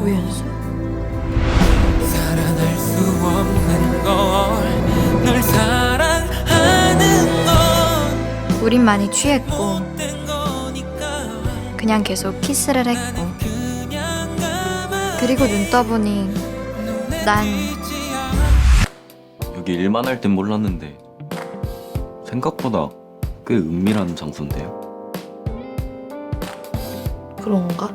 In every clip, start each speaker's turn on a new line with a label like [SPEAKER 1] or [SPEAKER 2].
[SPEAKER 1] 우연수?
[SPEAKER 2] 살아날 수 없는 걸널 사랑하는 건
[SPEAKER 1] 우린 많이 취했고 그냥 계속 키스를 했고 그리고 눈 떠보니 난
[SPEAKER 3] 여기 일만 할 땐 몰랐는데 생각보다 꽤 은밀한 장소인데요.
[SPEAKER 1] 그런가?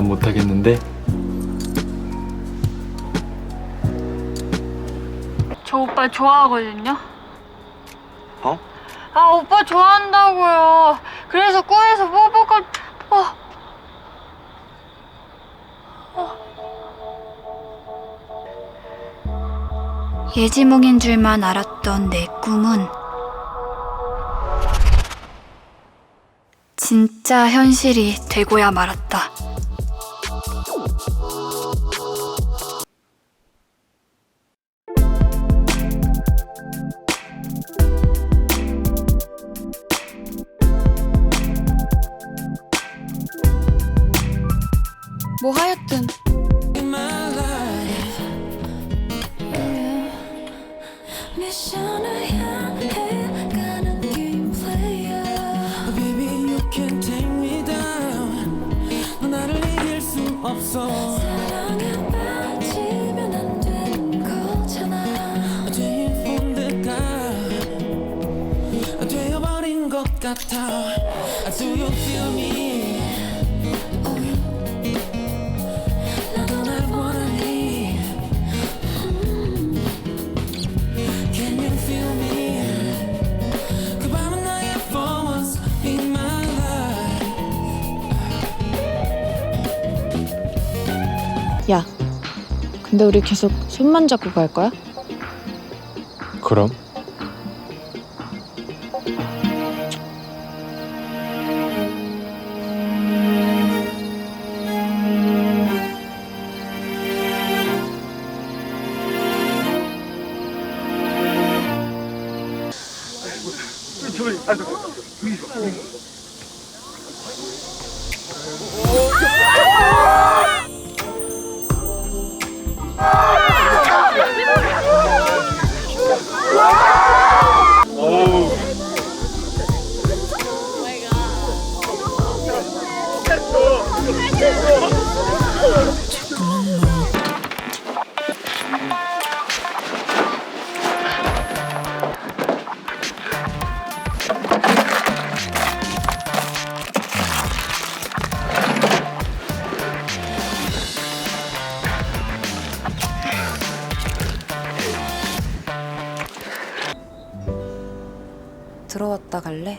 [SPEAKER 4] 난 못하겠는데
[SPEAKER 5] 저 오빠 좋아하거든요.
[SPEAKER 3] 어?
[SPEAKER 5] 아 오빠 좋아한다고요. 그래서 꿈에서 뽀뽀가 어.
[SPEAKER 1] 예지몽인 줄만 알았던 내 꿈은 진짜 현실이 되고야 말았다.
[SPEAKER 2] 어버린 것 같아 Do you feel me
[SPEAKER 6] 근데 우리 계속 손만 잡고 갈 거야?
[SPEAKER 4] 그럼
[SPEAKER 7] 갔다 갈래?